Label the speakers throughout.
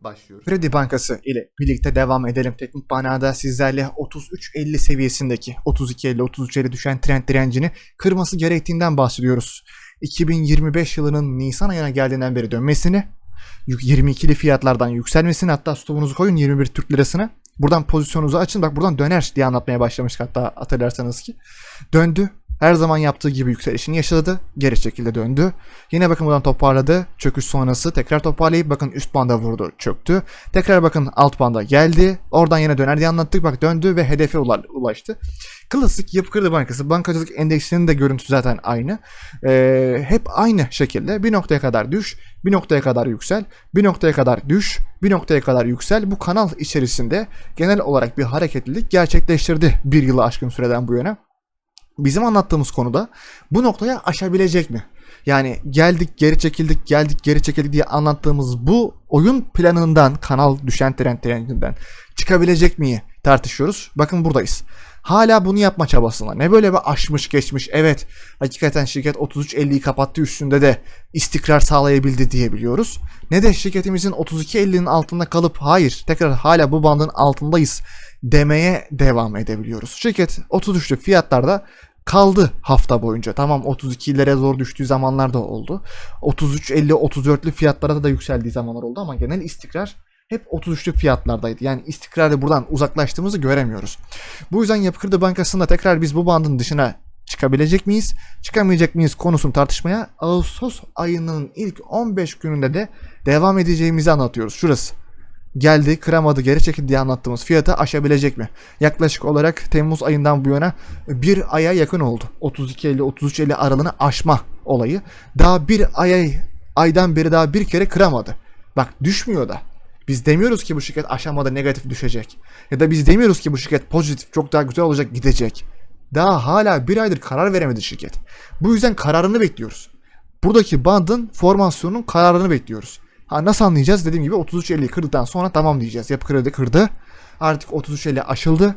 Speaker 1: başlıyoruz. Kredi Bankası ile birlikte devam edelim. Teknik manada sizlerle 33.50 seviyesindeki 32.50-33.50 düşen trend direncini kırması gerektiğinden bahsediyoruz. 2025 yılının Nisan ayına geldiğinden beri dönmesini, 22'li fiyatlardan yükselmesini hatta stopunuzu koyun 21 Türk lirasına. Buradan pozisyonunuzu açın bak buradan döner diye anlatmaya başlamıştık hatta hatırlarsanız ki. Döndü. Her zaman yaptığı gibi yükselişini yaşadı. Geri şekilde döndü. Yine bakın buradan toparladı. Çöküş sonrası tekrar toparlayıp bakın üst banda vurdu. Çöktü. Tekrar bakın alt banda geldi. Oradan yine döner diye anlattık. Bak döndü ve hedefe ula- ulaştı. Klasik Yapı Kredi Bankası bankacılık endeksinin de görüntüsü zaten aynı. Ee, hep aynı şekilde bir noktaya kadar düş, bir noktaya kadar yüksel, bir noktaya kadar düş, bir noktaya kadar yüksel. Bu kanal içerisinde genel olarak bir hareketlilik gerçekleştirdi bir yılı aşkın süreden bu yana bizim anlattığımız konuda bu noktaya aşabilecek mi? Yani geldik geri çekildik geldik geri çekildik diye anlattığımız bu oyun planından kanal düşen trend trendinden çıkabilecek miyi tartışıyoruz. Bakın buradayız. Hala bunu yapma çabasında. Ne böyle bir aşmış geçmiş. Evet hakikaten şirket 33.50'yi kapattı üstünde de istikrar sağlayabildi diyebiliyoruz. Ne de şirketimizin 32.50'nin altında kalıp hayır tekrar hala bu bandın altındayız demeye devam edebiliyoruz. Şirket 33'lü fiyatlarda kaldı hafta boyunca. Tamam 32'lere zor düştüğü zamanlar da oldu. 33 50 34'lü fiyatlara da yükseldiği zamanlar oldu ama genel istikrar hep 33'lü fiyatlardaydı. Yani istikrarla buradan uzaklaştığımızı göremiyoruz. Bu yüzden Yapı Kredi Bankası'nda tekrar biz bu bandın dışına çıkabilecek miyiz? Çıkamayacak mıyız konusunu tartışmaya Ağustos ayının ilk 15 gününde de devam edeceğimizi anlatıyoruz. Şurası geldi, kıramadı, geri çekildi diye anlattığımız fiyatı aşabilecek mi? Yaklaşık olarak Temmuz ayından bu yana bir aya yakın oldu. 32.50-33.50 aralığını aşma olayı. Daha bir aya aydan beri daha bir kere kıramadı. Bak düşmüyor da. Biz demiyoruz ki bu şirket aşamada negatif düşecek. Ya da biz demiyoruz ki bu şirket pozitif çok daha güzel olacak gidecek. Daha hala bir aydır karar veremedi şirket. Bu yüzden kararını bekliyoruz. Buradaki bandın formasyonunun kararını bekliyoruz. Ha nasıl anlayacağız? Dediğim gibi 33.50'yi kırdıktan sonra tamam diyeceğiz. Yapı kredi kırdı. Artık 33.50 aşıldı.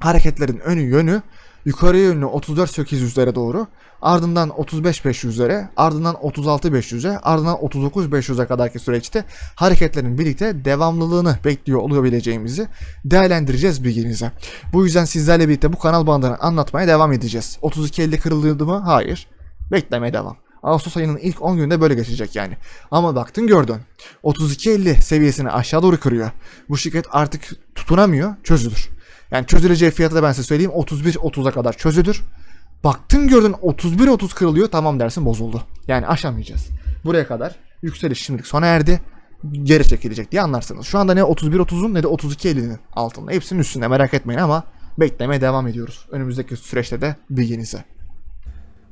Speaker 1: Hareketlerin önü yönü yukarıya yönlü 34.800'lere doğru. Ardından 35.500'lere, ardından 36.500'e, ardından 39.500'e kadarki süreçte hareketlerin birlikte devamlılığını bekliyor olabileceğimizi değerlendireceğiz bilginize. Bu yüzden sizlerle birlikte bu kanal bandını anlatmaya devam edeceğiz. 32.50 kırıldı mı? Hayır. Beklemeye devam. Ağustos ayının ilk 10 günde böyle geçecek yani. Ama baktın gördün. 32.50 seviyesini aşağı doğru kırıyor. Bu şirket artık tutunamıyor, çözülür. Yani çözüleceği fiyatı da ben size söyleyeyim 31.30'a kadar çözülür. Baktın gördün 31.30 kırılıyor tamam dersin bozuldu. Yani aşamayacağız. Buraya kadar yükseliş şimdilik sona erdi. Geri çekilecek diye anlarsınız. Şu anda ne 31.30'un ne de 32.50'nin altında. Hepsinin üstünde merak etmeyin ama beklemeye devam ediyoruz. Önümüzdeki süreçte de bilginize.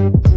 Speaker 1: thank you